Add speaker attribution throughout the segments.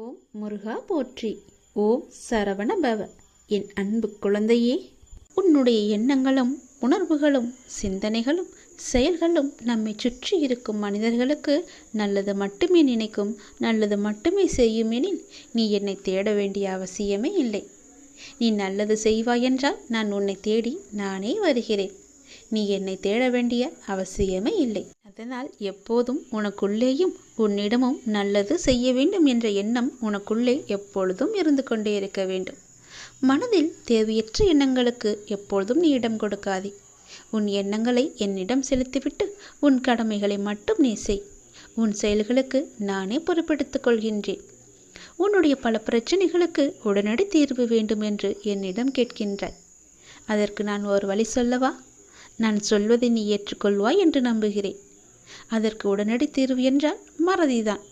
Speaker 1: ஓம் முருகா போற்றி. ஓம் சரவண பவ என் அன்பு குழந்தையே உன்னுடைய எண்ணங்களும் உணர்வுகளும் சிந்தனைகளும் செயல்களும் நம்மை சுற்றி இருக்கும் மனிதர்களுக்கு நல்லது மட்டுமே நினைக்கும் நல்லது மட்டுமே செய்யும் எனில் நீ என்னை தேட வேண்டிய அவசியமே இல்லை. நீ நல்லது செய்வாய் என்றால் நான் உன்னை தேடி நானே வருகிறேன். நீ என்னை தேட வேண்டிய அவசியமே இல்லை. அதனால் எப்போதும் உனக்குள்ளேயும் உன்னிடமும் நல்லது செய்ய வேண்டும் என்ற எண்ணம் உனக்குள்ளே எப்பொழுதும் இருந்து கொண்டே இருக்க வேண்டும். மனதில் தேவையற்ற எண்ணங்களுக்கு எப்பொழுதும் நீ இடம் கொடுக்காதே. உன் எண்ணங்களை என்னிடம் செலுத்திவிட்டு உன் கடமைகளை மட்டும் நீ செய். உன் செயல்களுக்கு நானே பொறுப்பெடுத்துக் கொள்கின்றேன். உன்னுடைய பல பிரச்சனைகளுக்கு உடனடி தீர்வு வேண்டும் என்று என்னிடம் கேட்கின்றாய். அதற்கு நான் ஒரு வழி சொல்லவா? நான் சொல்வதை நீ ஏற்றுக்கொள்வாய் என்று நம்புகிறேன். அதற்கு உடனடி தீர்வு என்றால் மறதிதான்.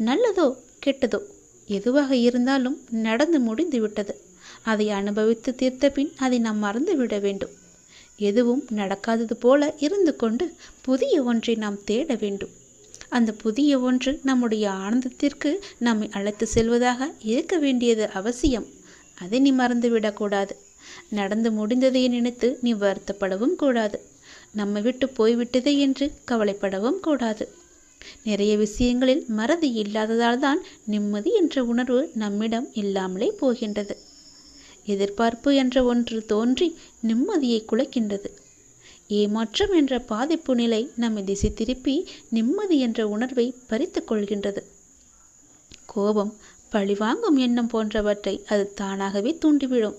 Speaker 1: நல்லதோ கெட்டதோ எதுவாக இருந்தாலும் நடந்து முடிந்து விட்டது. அதை அனுபவித்து தீர்த்த பின் அதை நாம் மறந்து விட வேண்டும். எதுவும் நடக்காதது போல இருந்து கொண்டு புதிய ஒன்றை நாம் தேட வேண்டும். அந்த புதிய ஒன்று நம்முடைய ஆனந்தத்திற்கு நம்மை அழைத்து செல்வதாக இருக்க வேண்டியது அவசியம். அதை நீ மறந்துவிடக்கூடாது நடந்து முடிந்ததை நினைத்து நீ வருத்தப்படவும் கூடாது. நம்ம விட்டு போய்விட்டதே என்று கவலைப்படவும் கூடாது. நிறைய விஷயங்களில் மறதி இல்லாததால் தான் நிம்மதி என்ற உணர்வு நம்மிடம் இல்லாமலே போகின்றது. எதிர்பார்ப்பு என்ற ஒன்று தோன்றி நிம்மதியை குலைக்கின்றது. ஏமாற்றம் என்ற பாதிப்பு நிலை நம்மை திசை திருப்பி நிம்மதி என்ற உணர்வை பறித்து கொள்கின்றது. கோபம் பழிவாங்கும் எண்ணம் போன்றவற்றை அது தானாகவே தூண்டிவிடும்.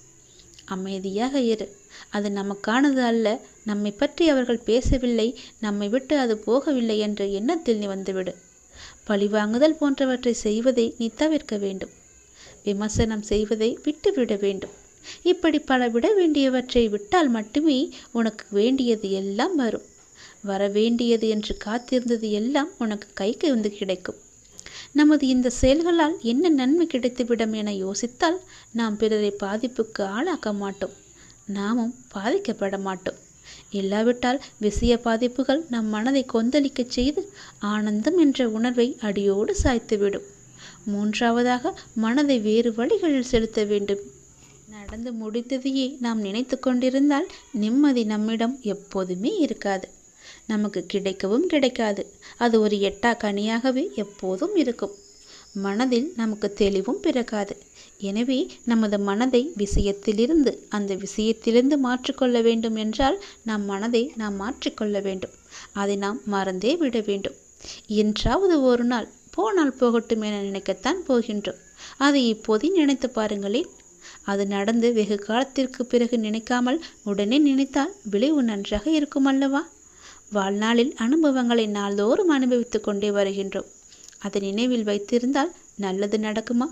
Speaker 1: அமைதியாக இரு. அது நமக்கானது அல்ல. நம்மை பற்றி அவர்கள் பேசவில்லை. நம்மை விட்டு அது போகவில்லை என்ற எண்ணத்தில் நீ வந்துவிடு. பழிவாங்குதல் போன்றவற்றை செய்வதை நீ தவிர்க்க வேண்டும். விமர்சனம் செய்வதை விட்டுவிட வேண்டும். இப்படி பல விட வேண்டியவற்றை விட்டால் மட்டுமே உனக்கு வேண்டியது எல்லாம் வரும். வர வேண்டியது என்று காத்திருந்தது எல்லாம் உனக்கு கைக்கு வந்து கிடைக்கும். நமது இந்த செயல்களால் என்ன நன்மை கிடைத்துவிடும் என யோசித்தால் நாம் பிறரை பாதிப்புக்கு ஆளாக்க மாட்டோம். நாமும் பாதிக்கப்பட மாட்டோம். இல்லாவிட்டால் விஷய பாதிப்புகள் நம் மனதை கொந்தளிக்கச் செய்து ஆனந்தம் என்ற உணர்வை அடியோடு சாய்த்துவிடும். மூன்றாவதாக மனதை வேறு வழிகளில் செலுத்த வேண்டும். நடந்து முடித்ததையே நாம் நினைத்து கொண்டிருந்தால் நிம்மதி நம்மிடம் எப்போதுமே இருக்காது. நமக்கு கிடைக்கவும் கிடைக்காது. அது ஒரு எட்டா கனியாகவே எப்போதும் இருக்கும். மனதில் நமக்கு தெளிவும் பிறக்காது. எனவே நமது மனதை விஷயத்திலிருந்து அந்த விஷயத்திலிருந்து மாற்றிக்கொள்ள வேண்டும் என்றால் நம் மனதை நாம் மாற்றிக்கொள்ள வேண்டும். அதை நாம் மறந்தே விட வேண்டும். என்றாவது ஒரு நாள் போனால் போகட்டும் என நினைக்கத்தான் போகின்றோம். அதை இப்போதே நினைத்து பாருங்களேன். அது நடந்து வெகு காலத்திற்கு பிறகு நினைக்காமல் உடனே நினைத்தால் விளைவு நன்றாக இருக்கும் அல்லவா? வாழ்நாளில் அனுபவங்களை நாள்தோறும் அனுபவித்து கொண்டே வருகின்றோம். அதை நினைவில் வைத்திருந்தால் நல்லது நடக்குமா?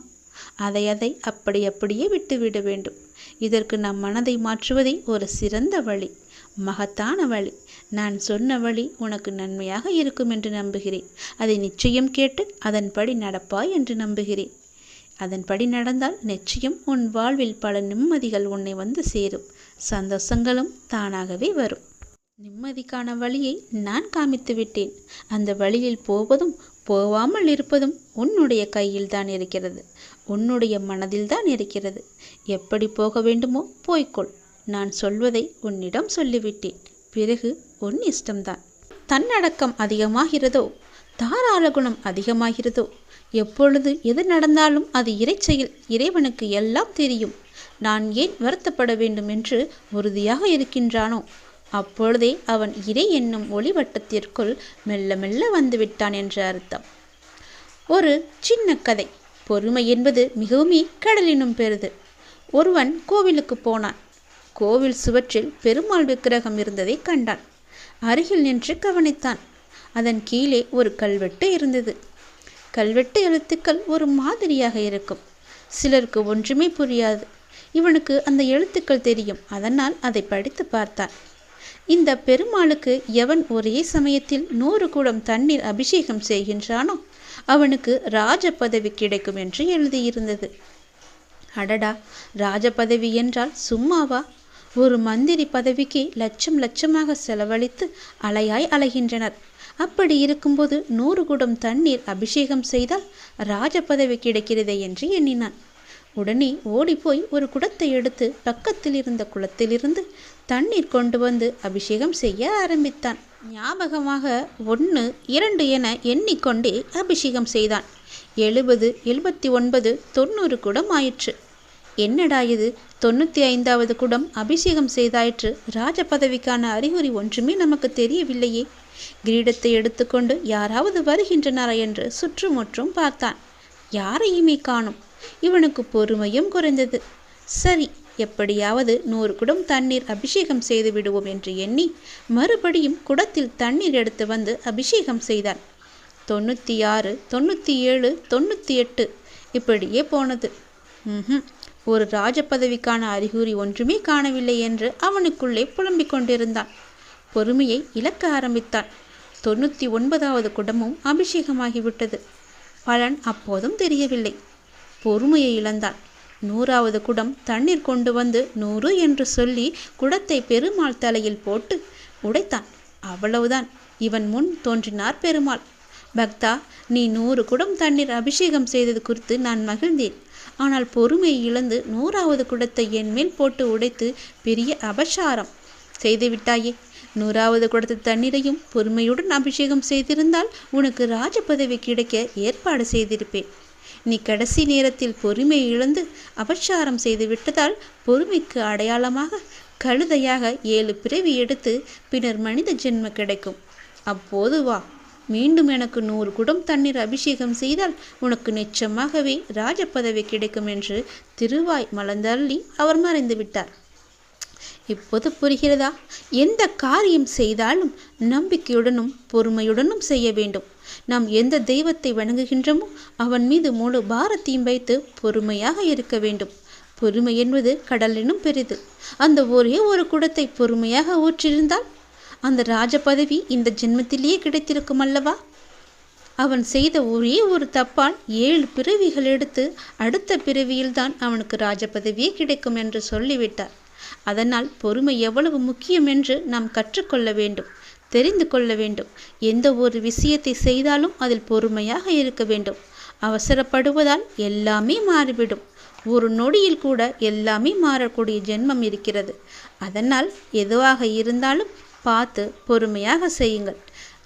Speaker 1: அதை அதை அப்படி அப்படியே விட்டுவிட வேண்டும். இதற்கு நம் மனதை மாற்றுவதே ஒரு சிறந்த வழி மகத்தான வழி. நான் சொன்ன வழி உனக்கு நன்மையாக இருக்கும் என்று நம்புகிறேன். அதை நிச்சயம் கேட்டு அதன்படி நடப்பாய் என்று நம்புகிறேன். அதன்படி நடந்தால் நிச்சயம் உன் வாழ்வில் பல நிம்மதிகள் உன்னை வந்து சேரும். சந்தோஷங்களும் தானாகவே வரும். நிம்மதிக்கான வழியை நான் காமித்து விட்டேன். அந்த வழியில் போவதும் போவாமல் இருப்பதும் உன்னுடைய கையில் தான் இருக்கிறது. உன்னுடைய மனதில் தான் இருக்கிறது. எப்படி போக வேண்டுமோ போய்க்கொள். நான் சொல்வதை உன்னிடம் சொல்லிவிட்டேன். பிறகு உன் இஷ்டம்தான். தன்னடக்கம் அதிகமாகிறதோ தாராள குணம் அதிகமாகிறதோ எப்பொழுது எது நடந்தாலும் அது இறைச்செயல் இறைவனுக்கு எல்லாம் தெரியும். நான் ஏன் வருத்தப்பட வேண்டும் என்று உறுதியாக இருக்கின்றானோ? அப்பொழுதே அவன் இறை என்னும் ஒளிவட்டத்திற்குள் மெல்ல மெல்ல வந்துவிட்டான் என்ற அர்த்தம். ஒரு சின்ன கதை. பொறுமை என்பது மிகவுமே கடலினும் பெரிது. ஒருவன் கோவிலுக்கு போனான். கோவில் சுவற்றில் பெருமாள் விக்கிரகம் இருந்ததை கண்டான். அருகில் நின்று கவனித்தான். அதன் கீழே ஒரு கல்வெட்டு இருந்தது. கல்வெட்டு எழுத்துக்கள் ஒரு மாதிரியாக இருக்கும். சிலருக்கு ஒன்றுமே புரியாது. இவனுக்கு அந்த எழுத்துக்கள் தெரியும். அதனால் அதை படித்து பார்த்தான். இந்த பெருமாளுக்கு எவன் ஒரே சமயத்தில் நூறு குடம் தண்ணீர் அபிஷேகம் செய்கின்றானோ அவனுக்கு ராஜ பதவி கிடைக்கும் என்று எழுதியிருந்தது. அடடா ராஜ பதவி என்றால் சும்மாவா? ஒரு மந்திரி பதவிக்கு லட்சம் லட்சமாக செலவழித்து அலையாய் அலைகின்றனர். அப்படி இருக்கும்போது நூறு குடம் தண்ணீர் அபிஷேகம் செய்தால் ராஜ பதவி கிடைக்கிறதே என்று எண்ணினான். உடனே ஓடிப்போய் ஒரு குடத்தை எடுத்து பக்கத்தில் இருந்த குளத்திலிருந்து தண்ணீர் கொண்டு வந்து அபிஷேகம் செய்ய ஆரம்பித்தான். ஞாபகமாக ஒன்று இரண்டு என எண்ணிக்கொண்டே அபிஷேகம் செய்தான். எழுபது எழுபத்தி ஒன்பது தொண்ணூறு குடம் ஆயிற்று. என்னடா இது? தொண்ணூற்றி ஐந்தாவது குடம் அபிஷேகம் செய்தாயிற்று. ராஜ பதவிக்கான அறிகுறி ஒன்றுமே நமக்கு தெரியவில்லையே. கிரீடத்தை எடுத்துக்கொண்டு யாராவது வருகின்றனரா என்று சுற்றுமுற்றும் பார்த்தான். யாரையுமே காணும். இவனுக்கு பொறுமையும் குறைந்தது. சரி எப்படியாவது நூறு குடம் தண்ணீர் அபிஷேகம் செய்து விடுவோம் என்று எண்ணி மறுபடியும் குடத்தில் தண்ணீர் எடுத்து வந்து அபிஷேகம் செய்தான். தொண்ணூற்றி ஆறு தொண்ணூற்றி ஏழு தொண்ணூற்றி எட்டு இப்படியே போனது. ம் ஒரு ராஜ பதவிக்கான அறிகுறி ஒன்றுமே காணவில்லை என்று அவனுக்குள்ளே புலம்பிக் கொண்டிருந்தான். பொறுமையை இழக்க ஆரம்பித்தான். தொண்ணூற்றி ஒன்பதாவது குடமும் அபிஷேகமாகிவிட்டது. பலன் அப்போதும் தெரியவில்லை. பொறுமையை இழந்தான். நூறாவது குடம் தண்ணீர் கொண்டு வந்து நூறு என்று சொல்லி குடத்தை பெருமாள் தலையில் போட்டு உடைத்தான். அவ்வளவுதான். இவன் முன் தோன்றினார் பெருமாள். பக்தா நீ நூறு குடம் தண்ணீர் அபிஷேகம் செய்தது குறித்து நான் மகிழ்ந்தேன். ஆனால் பொறுமை இழந்து நூறாவது குடத்தை என் மேல் போட்டு உடைத்து பெரிய அபசாரம் செய்துவிட்டாயே. நூறாவது குடத்து தண்ணீரையும் பொறுமையுடன் அபிஷேகம் செய்திருந்தால் உனக்கு ராஜ பதவி கிடைக்க ஏற்பாடு செய்திருப்பேன். நீ கடைசி நேரத்தில் பொறுமை இழந்து அபச்சாரம் செய்து விட்டதால் பொறுமைக்கு அடையாளமாக கழுதையாக ஏழு பிறவி எடுத்து பின்னர் மனித ஜென்ம கிடைக்கும். அப்போது வா. மீண்டும் எனக்கு நூறு குடம் தண்ணீர் அபிஷேகம் செய்தால் உனக்கு நிச்சயமாகவே ராஜ பதவி கிடைக்கும் என்று திருவாய் மலர்ந்தள்ளி அவர் மறைந்து விட்டார். இப்போது புரிகிறதா? எந்த காரியம் செய்தாலும் நம்பிக்கையுடனும் பொறுமையுடனும் செய்ய வேண்டும். நாம் எந்த தெய்வத்தை வணங்குகின்றோமோ அவன் மீது முழு பாரத்தையும் வைத்து பொறுமையாக இருக்க வேண்டும். பொறுமை என்பது கடலினும் பெரிது. அந்த ஒரே ஒரு குடத்தை பொறுமையாக ஊற்றிருந்தால் அந்த ராஜ பதவி இந்த ஜென்மத்திலேயே கிடைத்திருக்கும் அல்லவா? அவன் செய்த ஒரே ஒரு தப்பால் ஏழு பிறவிகள் எடுத்து அடுத்த பிறவியில்தான் அவனுக்கு ராஜ பதவியே கிடைக்கும் என்று சொல்லிவிட்டார். அதனால் பொறுமை எவ்வளவு முக்கியம் என்று நாம் கற்றுக்கொள்ள வேண்டும். தெரிந்து கொள்ள வேண்டும். எந்த ஒரு விஷயத்தை செய்தாலும் அதில் பொறுமையாக இருக்க வேண்டும். அவசரப்படுவதால் எல்லாமே மாறிவிடும். ஒரு நொடியில் கூட எல்லாமே மாறக்கூடிய ஜென்மம் இருக்கிறது. அதனால் எதுவாக இருந்தாலும் பார்த்து பொறுமையாக செய்யுங்கள்.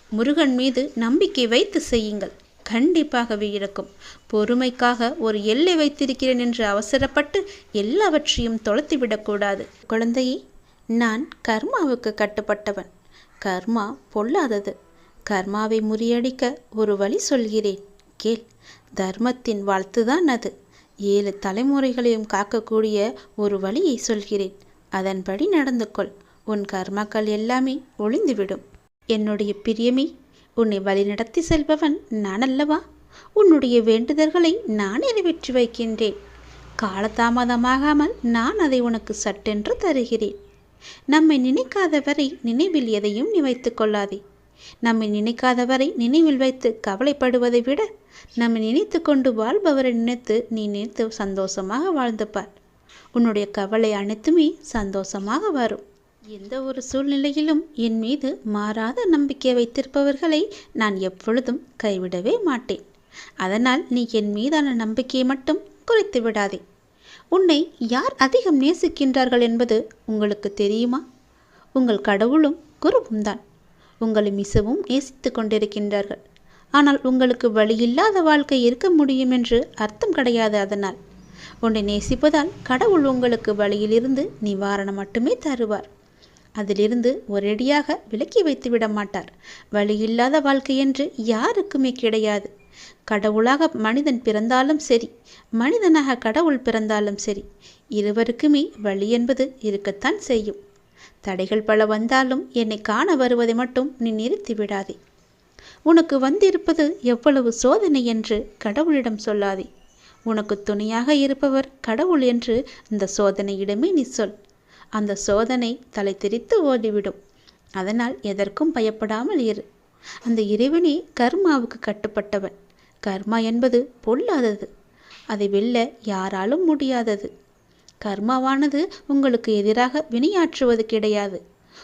Speaker 1: முருகன் மீது நம்பிக்கை வைத்து செய்யுங்கள். கண்டிப்பாகவே இருக்கும். பொறுமைக்காக ஒரு எல்லை வைத்திருக்கிறேன் என்று அவசரப்பட்டு எல்லாவற்றையும் தொலைத்துவிடக்கூடாது. குழந்தையே நான் கர்மாவுக்கு கட்டுப்பட்டவன். கர்மா பொல்லாதது. கர்மாவை முறியடிக்க ஒரு வழி சொல்கிறேன். கேள். தர்மத்தின் வாழ்த்துதான் அது. ஏழு தலைமுறைகளையும் காக்கக்கூடிய ஒரு வழியை சொல்கிறேன். அதன்படி நடந்து கொள். உன் கர்மாக்கள் எல்லாமே ஒளிந்துவிடும் என்னுடைய பிரியமே உன்னை வழிநடத்தி செல்பவன் நான் அல்லவா உன்னுடைய வேண்டுதல்களை நான் நிறைவேற்றி வைக்கின்றேன். காலதாமதமாகாமல் நான் அதை உனக்கு சட்டென்று தருகிறேன். நம்மை நினைக்காதவரை நினைவில் எதையும் நீ வைத்துக் கொள்ளாதே. நம்மை நினைக்காதவரை நினைவில் வைத்து கவலைப்படுவதை விட நம்மை நினைத்து கொண்டு வாழ்பவரை நினைத்து நீ நினைத்து சந்தோஷமாக வாழ்ந்துப்பார். உன்னுடைய கவலை அனைத்துமே சந்தோஷமாக வரும். எந்த ஒரு சூழ்நிலையிலும் என் மீது மாறாத நம்பிக்கை வைத்திருப்பவர்களை நான் எப்பொழுதும் கைவிடவே மாட்டேன். அதனால் நீ என் மீதான நம்பிக்கையை மட்டும் குறைத்து விடாதே. உன்னை யார் அதிகம் நேசிக்கின்றார்கள் என்பது உங்களுக்கு தெரியுமா? உங்கள் கடவுளும் குருவும் தான். உங்களை மிகவும் நேசித்து கொண்டிருக்கின்றார்கள். ஆனால் உங்களுக்கு வழியில்லாத வாழ்க்கை இருக்க முடியும் என்று அர்த்தம் கிடையாது அதனால். உன்னை நேசிப்பதால் கடவுள் உங்களுக்கு வழியிலிருந்து நிவாரணம் மட்டுமே தருவார். அதிலிருந்து ஒரேடியாக விலக்கி வைத்து விட மாட்டார். வழியில்லாத வாழ்க்கை என்று யாருக்குமே கிடையாது. கடவுளாக மனிதன் பிறந்தாலும் சரி மனிதனாக கடவுள் பிறந்தாலும் சரி இருவருக்குமே வழி என்பது இருக்கத்தான் செய்யும். தடைகள் பல வந்தாலும் என்னை காண வருவதை மட்டும் நீ நிறுத்தி விடாதே. உனக்கு வந்திருப்பது எவ்வளவு சோதனை என்று கடவுளிடம் சொல்லாதே. உனக்கு துணையாக இருப்பவர் கடவுள் என்று இந்த சோதனையிடமே நீ சொல். அந்த சோதனை தலை திரித்து ஓடிவிடும். அதனால் எதற்கும் பயப்படாமல் இரு. அந்த இறைவனே கர்மாவுக்கு கட்டுப்பட்டவன். கர்மா என்பது பொல்லாதது. அதை வெல்ல யாராலும் முடியாதது. கர்மாவானது உங்களுக்கு எதிராக வினையாற்றுவது கிடையாது.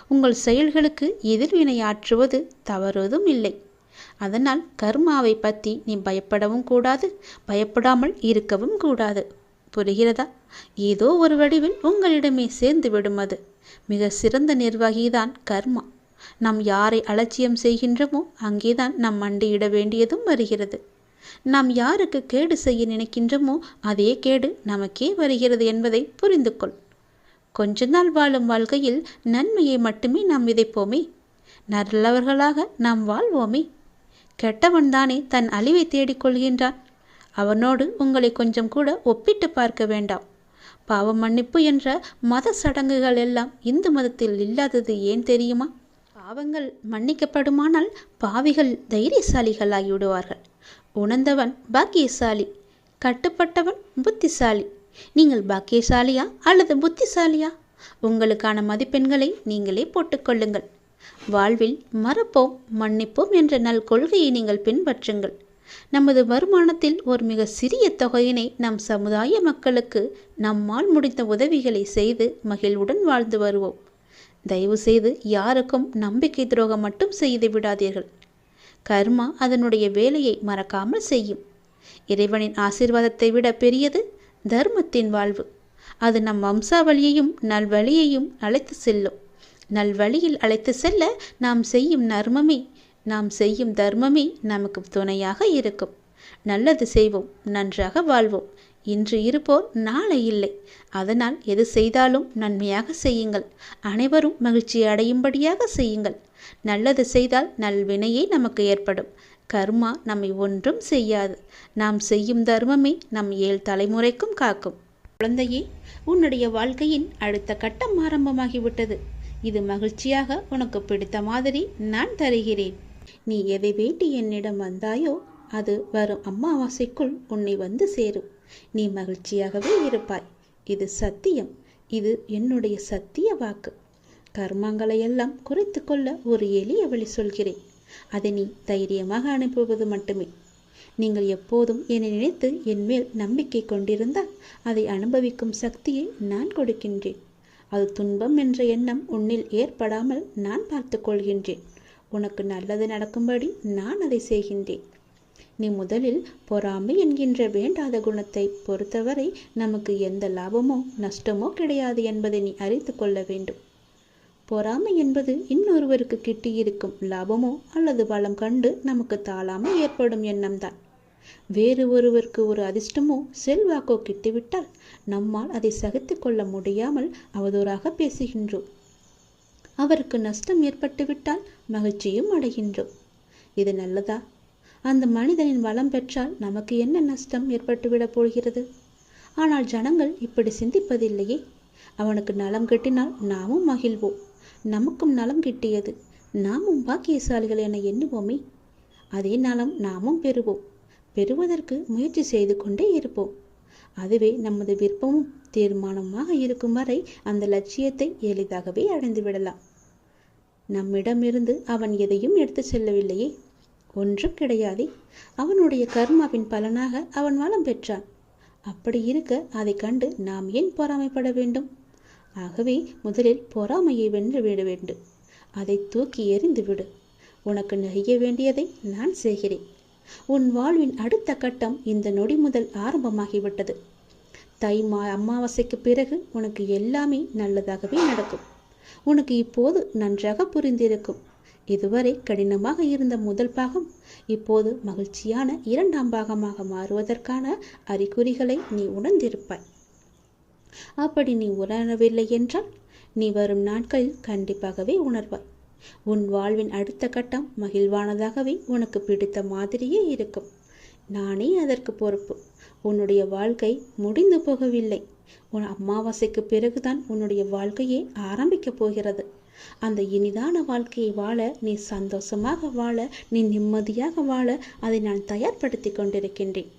Speaker 1: உங்கள் செயல்களுக்கு எதிர்வினையாற்றுவது தவறுவதும் இல்லை. அதனால் கர்மாவை பற்றி நீ பயப்படவும் கூடாது பயப்படாமல் இருக்கவும் கூடாது. புரிகிறதா? ஏதோ ஒரு வடிவில் உங்களிடமே சேர்ந்து விடும் அது. மிக சிறந்த நிர்வாகிதான் கர்மா. நாம் யாரை அலட்சியம் செய்கின்றோமோ அங்கேதான் நாம் மண்டியிட வேண்டியதும் வருகிறது. நாம் யாருக்கு கேடு செய்ய நினைக்கின்றோமோ அதே கேடு நமக்கே வருகிறது என்பதை புரிந்து கொள். கொஞ்ச நாள் வாழும் வாழ்க்கையில் நன்மையை மட்டுமே நாம் விதைப்போமே. நல்லவர்களாக நாம் வாழ்வோமே. கெட்டவன் தானே தன் அழிவை தேடிக்கொள்கின்றான் அவனோடு உங்களை கொஞ்சம் கூட ஒப்பிட்டு பார்க்க வேண்டாம். பாவ மன்னிப்பு என்ற மத சடங்குகள் எல்லாம் இந்து மதத்தில் இல்லாதது ஏன் தெரியுமா? பாவங்கள் மன்னிக்கப்படுமானால் பாவிகள் தைரியசாலிகளாகிவிடுவார்கள். உணர்ந்தவன் பாக்கியசாலி கட்டுப்பட்டவன் புத்திசாலி. நீங்கள் பாக்கியசாலியா அல்லது புத்திசாலியா? உங்களுக்கான மதிப்பெண்களை நீங்களே போட்டுக்கொள்ளுங்கள். வாழ்வில் மறப்போம் மன்னிப்போம் என்ற நல் கொள்கையை நீங்கள் பின்பற்றுங்கள். நமது வருமானத்தில் ஒரு மிக சிறிய தொகையினை நம் சமுதாய மக்களுக்கு நம்மால் முடிந்த உதவிகளை செய்து மகிழ்வுடன் வாழ்ந்து வருவோம். தயவு செய்து யாருக்கும் நம்பிக்கை துரோகம் மட்டும் செய்து விடாதீர்கள். கர்மா அதனுடைய வேலையை மறக்காமல் செய்யும். இறைவனின் ஆசீர்வாதத்தை விட பெரியது தர்மத்தின் வாழ்வு. அது நம் வம்சாவளியையும் நல்வழியையும் அழைத்து செல்லும். நல்வழியில் அழைத்து செல்ல நாம் செய்யும் நர்மமே நாம் செய்யும் தர்மமே நமக்கு துணையாக இருக்கும். நல்லது செய்வோம் நன்றாக வாழ்வோம். இன்று இருப்போர் நாளை இல்லை. அதனால் எது செய்தாலும் நன்மையாக செய்யுங்கள். அனைவரும் மகிழ்ச்சி அடையும்படியாக செய்யுங்கள். நல்லது செய்தால் நல்வினையே நமக்கு ஏற்படும். கர்மா நம்மை ஒன்றும் செய்யாது. நாம் செய்யும் தர்மமே நம் ஏழு தலைமுறைக்கும் காக்கும். குழந்தையே உன்னுடைய வாழ்க்கையின் அடுத்த கட்டம் ஆரம்பமாகிவிட்டது. இது மகிழ்ச்சியாக உனக்கு பிடித்த மாதிரி நான் தருகிறேன். நீ எதை வேண்டி என்னிடம் வந்தாயோ அது வரும் அம்மாவாசைக்குள் உன்னை வந்து சேரும். நீ மகிழ்ச்சியாகவே இருப்பாய். இது சத்தியம். இது என்னுடைய சத்திய வாக்கு. கர்மங்களை எல்லாம் குறைத்து கொள்ள ஒரு எளிய வழி சொல்கிறேன். அதை நீ தைரியமாக அனுப்புவது மட்டுமே. நீங்கள் எப்போதும் என்னை நினைத்து என் மேல் நம்பிக்கை கொண்டிருந்தால் அதை அனுபவிக்கும் சக்தியை நான் கொடுக்கின்றேன். அது துன்பம் என்ற எண்ணம் உன்னில் ஏற்படாமல் நான் பார்த்து கொள்கின்றேன். உனக்கு நல்லது நடக்கும்படி நான் அதை செய்கின்றேன். நீ முதலில் பொறாமை என்கின்ற வேண்டாத குணத்தை பொறுத்தவரை நமக்கு எந்த லாபமோ நஷ்டமோ கிடையாது என்பதை நீ அறிந்து கொள்ள வேண்டும். பொறாமை என்பது இன்னொருவருக்கு கிட்டியிருக்கும் லாபமோ அல்லது பலம் கண்டு நமக்கு தாளாமல் ஏற்படும் எண்ணம்தான். வேறு ஒருவருக்கு ஒரு அதிர்ஷ்டமோ செல்வாக்கோ கிட்டிவிட்டால் நம்மால் அதை சகித்து கொள்ள முடியாமல் அவதூறாக பேசுகின்றோம். அவருக்கு நஷ்டம் ஏற்பட்டுவிட்டால் மகிழ்ச்சியும் அடைகின்றோம். இது நல்லதா? அந்த மனிதனின் வளம் பெற்றால் நமக்கு என்ன நஷ்டம் ஏற்பட்டுவிடப் போகிறது? ஆனால் ஜனங்கள் இப்படி சிந்திப்பதில்லையே. அவனுக்கு நலம் கிட்டினால் நாமும் மகிழ்வோம். நமக்கும் நலம் கிட்டியது. நாமும் பாக்கியசாலிகள் என எண்ணுவோமே. அதே நலம் நாமும் பெறுவோம். பெறுவதற்கு முயற்சி செய்து கொண்டே இருப்போம். அதுவே நமது விருப்பமும் தீர்மானமாக இருக்கும் வரை அந்த லட்சியத்தை எளிதாகவே அடைந்து விடலாம். நம்மிடமிருந்து அவன் எதையும் எடுத்து செல்லவில்லையே. ஒன்றும் கிடையாதே. அவனுடைய கர்மாவின் பலனாக அவன் வளம் பெற்றான். அப்படி இருக்க அதை கண்டு நாம் ஏன் பொறாமைப்பட வேண்டும்? ஆகவே முதலில் பொறாமையை வென்று விட வேண்டும். அதை தூக்கி எறிந்து விடு. உனக்கு நெய்ய வேண்டியதை நான் செய்கிறேன். உன் வாழ்வின் அடுத்த கட்டம் இந்த நொடி முதல் ஆரம்பமாகிவிட்டது. தை மா அமாவாசைக்கு பிறகு உனக்கு எல்லாமே நல்லதாகவே நடக்கும். உனக்கு இப்போது நன்றாக புரிந்திருக்கும். இதுவரை கடினமாக இருந்த முதல் பாகம் இப்போது மகிழ்ச்சியான இரண்டாம் பாகமாக மாறுவதற்கான அறிகுறிகளை நீ உணர்ந்திருப்பாய். அப்படி நீ உணரவில்லை என்றால் நீ வரும் நாட்களில் கண்டிப்பாகவே உணர்வாய். உன் வாழ்வின் அடுத்த கட்டம் மகிழ்வானதாகவே உனக்கு பிடித்த மாதிரியே இருக்கும். நானே அதற்கு பொறுப்பு. உன்னுடைய வாழ்க்கை முடிந்து போகவில்லை. உன் அமாவாசைக்கு பிறகுதான் உன்னுடைய வாழ்க்கையே ஆரம்பிக்கப் போகிறது. அந்த இனிதான வாழ்க்கையை வாழ நீ சந்தோஷமாக வாழ நீ நிம்மதியாக வாழ அதை நான் தயார்படுத்தி கொண்டிருக்கின்றேன்.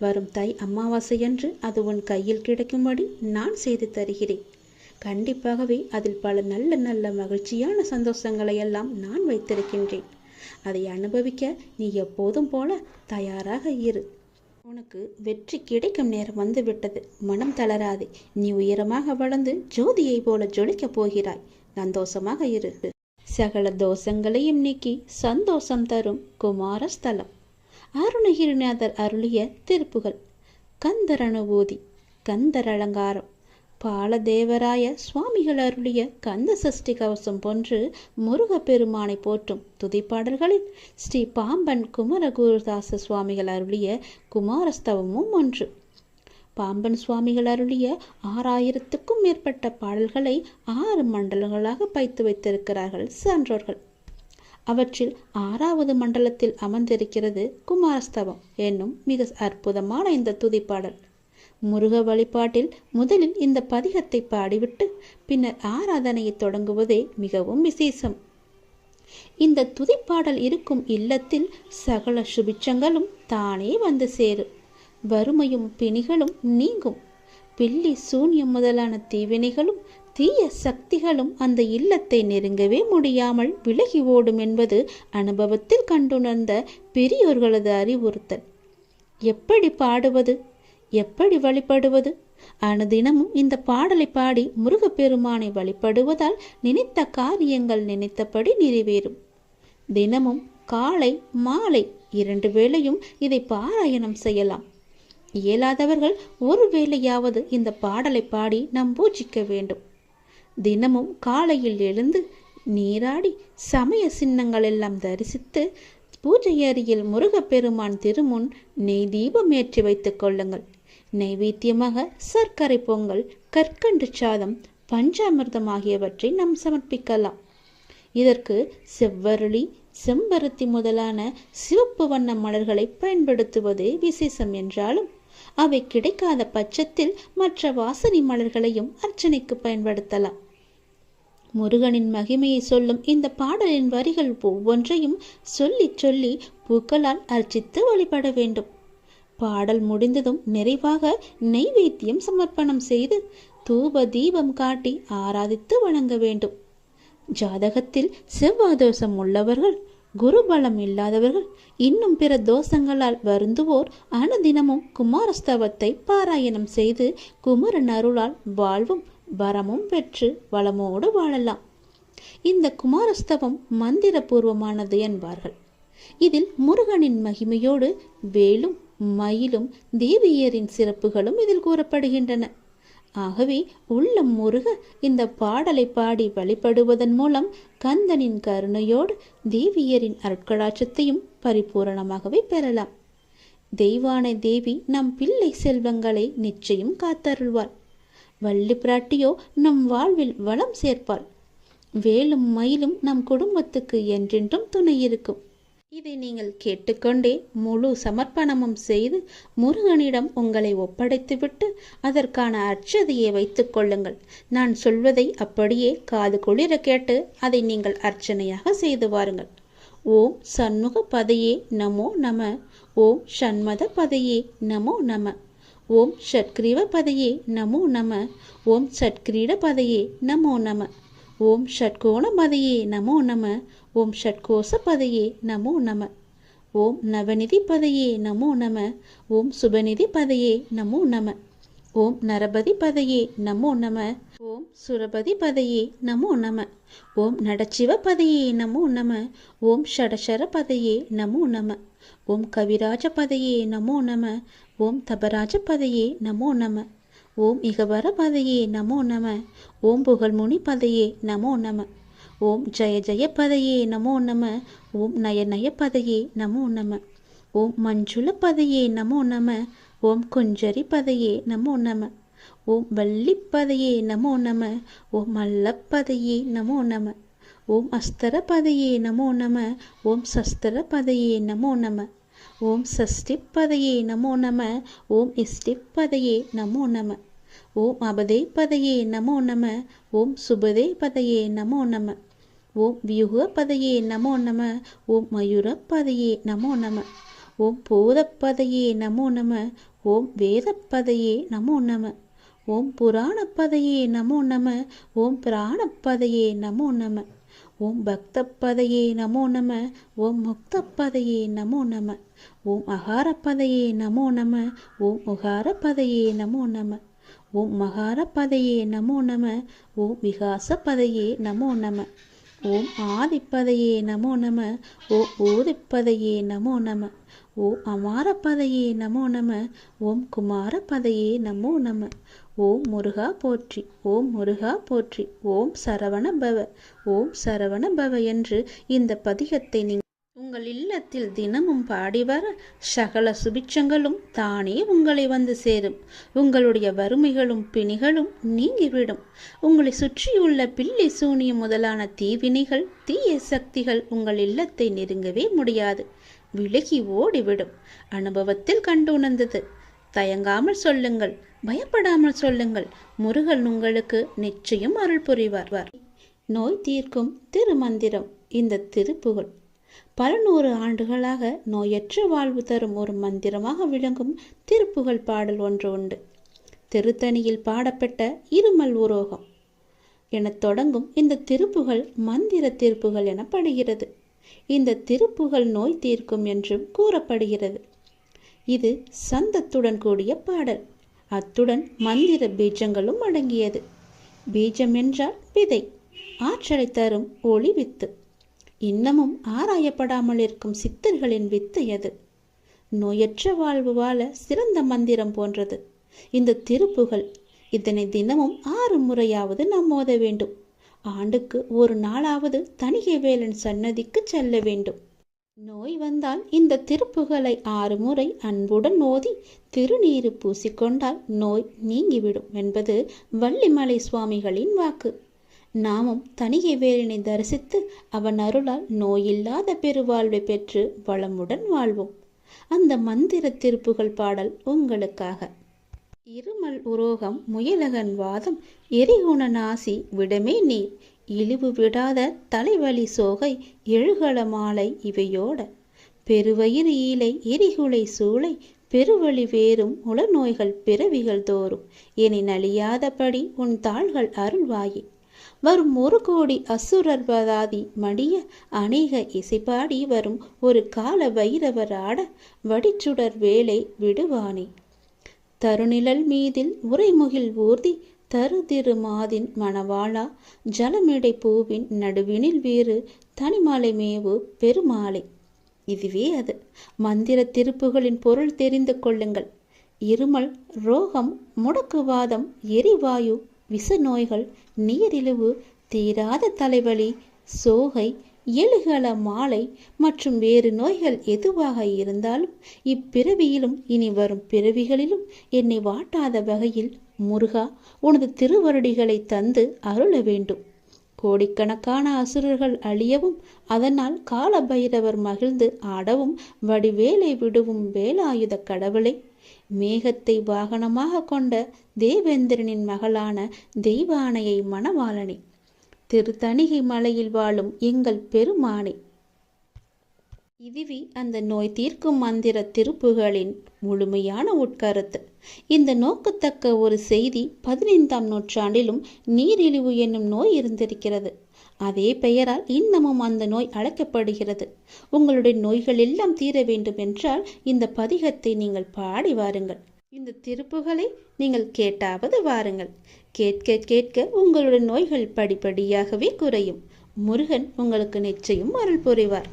Speaker 1: வரும் தை அமாவாசையன்று அது உன் கையில் கிடைக்கும்படி நான் செய்து தருகிறேன். கண்டிப்பாகவே அதில் பல நல்ல நல்ல மகிழ்ச்சியான சந்தோஷங்களை எல்லாம் நான் வைத்திருக்கின்றேன். அதை அனுபவிக்க நீ எப்போதும் போல தயாராக இரு. உனக்கு வெற்றி கிடைக்கும் நேரம் வந்துவிட்டது. மனம் தளராது. நீ உயரமாக வளர்ந்து ஜோதியை போல ஜொலிக்கப் போகிறாய். சந்தோஷமாக இரு. சகல தோஷங்களையும் நீக்கி சந்தோஷம் தரும் குமாரஸ்தலம். அருணகிரிநாதர் அருளிய திருப்புகள். கந்தர் கந்தர் அலங்காரம் பாலதேவராய சுவாமிகள் அருளிய கந்த சஷ்டி கவசம் போன்று முருகப்பெருமானை போற்றும் துதிப்பாடல்களில் ஸ்ரீ பாம்பன் குமரகுருதாச சுவாமிகள் அருளிய குமாரஸ்தவமும் ஒன்று. பாம்பன் சுவாமிகள் அருளிய ஆறாயிரத்துக்கும் மேற்பட்ட பாடல்களை ஆறு மண்டலங்களாக பைத்து வைத்திருக்கிறார்கள் சான்றோர்கள். அவற்றில் ஆறாவது மண்டலத்தில் அமர்ந்திருக்கிறது குமாரஸ்தவம் என்னும் மிக அற்புதமான இந்த துதிப்பாடல். முருக வழிபாட்டில் முதலில் இந்த பதிகத்தை பாடிவிட்டு பின்னர் ஆராதனையை தொடங்குவதே மிகவும் விசேஷம். இந்த துதிப்பாடல் இருக்கும் இல்லத்தில் சகல சுபிச்சங்களும் தானே வந்து சேரும் வறுமையும் பிணிகளும் நீங்கும். பில்லி சூன்யம் முதலான தீவினைகளும் தீய சக்திகளும் அந்த இல்லத்தை நெருங்கவே முடியாமல் விலகி ஓடும் என்பது அனுபவத்தில் கண்டுணர்ந்த பெரியோர்களது அறிவுறுத்தல். எப்படி பாடுவது? எப்படி வழிபடுவது? அனுதினமும் இந்த பாடலை பாடி முருகப்பெருமானை வழிபடுவதால் நினைத்த காரியங்கள் நினைத்தபடி நிறைவேறும். தினமும் காலை மாலை இரண்டு வேளையும் இதை பாராயணம் செய்யலாம். இயலாதவர்கள் ஒரு வேளையாவது இந்த பாடலை பாடி நாம் பூஜிக்க வேண்டும். தினமும் காலையில் எழுந்து நீராடி சமய சின்னங்கள் எல்லாம் தரிசித்து பூஜை அறையில் முருகப்பெருமான் திருமுன் நெய் தீபம் ஏற்றி வைத்துக் கொள்ளுங்கள். நைவேத்தியமாக சர்க்கரை பொங்கல் கற்கண்டு சாதம் பஞ்சாமிர்தம் ஆகியவற்றை நாம் சமர்ப்பிக்கலாம். இதற்கு செவ்வருளி செம்பருத்தி முதலான சிவப்பு வண்ண மலர்களை பயன்படுத்துவதே விசேஷம் என்றாலும் அவை கிடைக்காத பட்சத்தில் மற்ற வாசனை மலர்களையும் அர்ச்சனைக்கு பயன்படுத்தலாம். முருகனின் மகிமையை சொல்லும் இந்த பாடலின் வரிகள் ஒவ்வொன்றையும் சொல்லி சொல்லி பூக்களால் அர்ச்சித்து வழிபட வேண்டும். பாடல் முடிந்ததும் நிறைவாக நெய்வேத்தியம் சமர்ப்பணம் செய்து தூப தீபம் காட்டி ஆராதித்து வணங்க வேண்டும். ஜாதகத்தில் செவ்வாதோஷம் உள்ளவர்கள் குருபலம் இல்லாதவர்கள் இன்னும் பிற தோஷங்களால் வருந்துவோர் அனுதினமும் குமாரஸ்தவத்தை பாராயணம் செய்து குமரன் அருளால் வாழ்வும் வரமும் பெற்று வளமோடு வாழலாம். இந்த குமாரஸ்தவம் மந்திரபூர்வமானது என்பார்கள். இதில் முருகனின் மகிமையோடு வேலும் மயிலும் தேவியரின் சிறப்புகளும் இதில் கூறப்படுகின்றன. ஆகவே உள்ளம் முருக இந்த பாடலை பாடி வழிபடுவதன் மூலம் கந்தனின் கருணையோடு தேவியரின் அருட்கடாட்சத்தையும் பரிபூரணமாகவே பெறலாம். தெய்வான தேவி நம் பிள்ளை செல்வங்களை நிச்சயம் காத்தருள்வாள். வள்ளி பிராட்டியோ நம் வாழ்வில் வளம் சேர்ப்பாள். வேலும் மயிலும் நம் குடும்பத்துக்கு என்றென்றும் துணை இருக்கும். இதை நீங்கள் கேட்டுக்கொண்டே முழு சமர்ப்பணமும் செய்து முருகனிடம் உங்களை ஒப்படைத்துவிட்டு அதற்கான அர்ச்சதையை வைத்துக் கொள்ளுங்கள். நான் சொல்வதை அப்படியே காது குளிர கேட்டு அதை நீங்கள் அர்ச்சனையாக செய்து வாருங்கள். ஓம் சண்முக பதையே நமோ நம. ஓம் சண்மத பதையே நமோ நம. ஓம் ஷட்கிரீவ பதையே நமோ நம ஓம் ஷட்கிரீட பதையே நமோ நம ஓம் ஷட்கோண பதையே நமோ நம ஓம் ஷட்கோச பதையே நமோ நம ஓம் நவநிதி பதையே நமோ நம ஓம் சுபநிதி பதையே நமோ நம ஓம் நரபதி பதையே நமோ நம ஓம் சுரபதி பதையே நமோ நம ஓம் நடச்சிவ பதையே நமோ நம ஓம் ஷடசர பதையே நமோ நம ஓம் கவிராஜ பதையே நமோ நம ஓம் தபராஜ பதையே நமோ நம ஓம் இகவர பதையே நமோ நம ஓம் புகழ்முனி பதையே நமோ நம ஓம் ஜய ஜய பதையே நமோ நம ஓம் நய நய பதையே நமோ நம ஓம் மஞ்சுள பதையே நமோ நம ஓம் குஞ்சரி பதையே நமோ நம ஓம் வள்ளிப்பதையே நமோ நம ஓம் மல்லப்பதையே நமோ நம ஓம் அஸ்தர பதையே நமோ நம ஓம் சஸ்தர பதையே நமோ நம ஓம் சஷ்டிப்பதையே நமோ நம ஓம் இஷ்டிப்பதையே நமோ நம. ஓம் அபதே பதையே நமோ நம ஓம் சுபதே பதையே நமோ நம. ஓம் வியூக பதையே நமோ நம ஓம் மயூர பதையே நமோ நம. ஓம் போதப்பதையே நமோ நம ஓம் வேதப்பதையே நமோ நம. ஓம் புராணப்பதையே நமோ நம ஓம் பிராணப்பதையே நமோ நம. ஓம் பக்தப்பதையே நமோ நம ஓம் முக்தப்பதையே நமோ நம ஓம் அகாரப்பதையே நமோ நம ஓம் உகாரப்பதையே நமோ நம ஓம் மகாரப்பதையே நமோ நம ஓம் விகாசப்பதையே நமோ நம ஓம் ஆதிப்பதையே நமோ நம ஓம் ஊதிப்பதையே நமோ நம ஓ அமார பதையே நமோ நம. ஓம் குமார பதையே நமோ நம. ஓம் முருகா போற்றி. ஓம் முருகா போற்றி. ஓம் சரவண பவ. ஓம் சரவண பவ என்று இந்த பதிகத்தை நீங்கள் உங்கள் இல்லத்தில் தினமும் பாடி வர சகல சுபிச்சங்களும் தானே உங்களை வந்து சேரும். உங்களுடைய வறுமைகளும் பிணிகளும் நீங்கிவிடும். உங்களை சுற்றியுள்ள பில்லி சூனியம் முதலான தீவினைகள் தீய சக்திகள் உங்கள் இல்லத்தை நெருங்கவே முடியாது. விலகி ஓடிவிடும். அனுபவத்தில் கண்டு உணர்ந்தது தயங்காமல் சொல்லுங்கள் பயப்படாமல் சொல்லுங்கள். முருகன் உங்களுக்கு நிச்சயம் அருள் புரிவார் நோய் தீர்க்கும் திருமந்திரம் இந்த திருப்புகழ். பல நூறு ஆண்டுகளாக நோயற்ற வாழ்வு தரும் ஒரு மந்திரமாக விளங்கும் திருப்புகழ் பாடல் ஒன்று உண்டு. திருத்தணியில் பாடப்பட்ட இருமல் உரோகம். எனத் தொடங்கும் இந்த திருப்புகழ் மந்திர திருப்புகள் எனப்படுகிறது. இந்த திருப்புகழ் நோய் தீர்க்கும் என்றும் கூறப்படுகிறது. இது சந்தத்துடன் கூடிய பாடல். அத்துடன் மந்திர பீஜங்களும் அடங்கியது. பீஜம் என்றால் விதை ஆற்றலை தரும் ஒளி வித்து. இன்னமும் ஆராயப்படாமல் இருக்கும் சித்தர்களின் வித்து எது நோயற்ற வாழ்வு வாழ சிறந்த மந்திரம் போன்றது. இந்த திருப்புகள் இதனை தினமும் ஆறு முறையாவது நாம் மோத வேண்டும். ஆண்டுக்கு ஒரு நாளாவது தணிகை வேலன் சன்னதிக்கு செல்ல வேண்டும். நோய் வந்தால் இந்த திருப்புகளை ஆறு முறை அன்புடன் ஓதி திருநீரு பூசிக்கொண்டால் நோய் நீங்கிவிடும் என்பது வள்ளிமலை சுவாமிகளின் வாக்கு. நாமும் தனிகை வேலினை தரிசித்து அவன் அருளால் நோயில்லாத பெருவாழ்வை பெற்று வளமுடன் வாழ்வோம். அந்த மந்திர திருப்புகள் பாடல் உங்களுக்காக. இருமல் உரோகம் முயலகன் வாதம் எரிகுண நாசி விடமே நீர். இழிவு விடாத தலைவலி சோகை எழுகல மாலை இவையோட. பெருவயிறு ஈலை எரிகுலை சூளை பெருவழி வேறும் உளநோய்கள் பிறவிகள் தோறும். இனி நலியாதபடி உன் தாள்கள் அருள்வாயே. வரும் ஒரு கோடி அசுரர்வதாதி மடிய அநேக இசைப்பாடி வரும் ஒரு கால வைரவராட வடிச்சுடர் வேலை விடுவானே. தருநிழல் மீதில் உரைமுகில் ஊர்தி தருதிரு மாதின் மணவாளா ஜலமிடை பூவின் நடுவினில் வேறு தனிமாலை மேவு பெருமாலை இதுவே அது. மந்திர திருப்புகளின் பொருள் தெரிந்து கொள்ளுங்கள். இருமல் ரோகம் முடக்குவாதம் எரிவாயு விச நோய்கள் நீரிழிவு தீராத தலைவலி சோகை ஏழுகால மாலை மற்றும் வேறு நோய்கள் எதுவாக இருந்தாலும் இப்பிறவியிலும் இனி வரும் பிறவிகளிலும் என்னை வாட்டாத வகையில் முருகா உனது திருவருடிகளை தந்து அருள வேண்டும். கோடிக்கணக்கான அசுரர்கள் அழியவும் அதனால் கால பைரவர் மகிழ்ந்து ஆடவும் வடிவேலை விடுவும் வேலாயுத கடவுளை. மேகத்தை வாகனமாக கொண்ட தேவேந்திரனின் மகளான தெய்வானையை மணவாளனே திருத்தணிகை மலையில் வாழும் எங்கள் பெருமானே. இதுவே அந்த நோய் தீர்க்கும் மந்திர திருப்புகளின் முழுமையான உட்கருத்து. இந்த நோக்கத்தக்க ஒரு செய்தி பதினைந்தாம் நூற்றாண்டிலும் நீரிழிவு என்னும் நோய் இருந்திருக்கிறது. அதே பெயரால் இன்னமும் அந்த நோய் அழைக்கப்படுகிறது. உங்களுடைய நோய்கள் எல்லாம் தீர வேண்டும் என்றால் இந்த பதிகத்தை நீங்கள் பாடி வாருங்கள். இந்த திருப்புகளை நீங்கள் கேட்டாவது வாருங்கள். கேட்க கேட்க உங்களுடைய நோய்கள் படிப்படியாகவே குறையும். முருகன் உங்களுக்கு நிச்சயம் அருள் புரிவார்.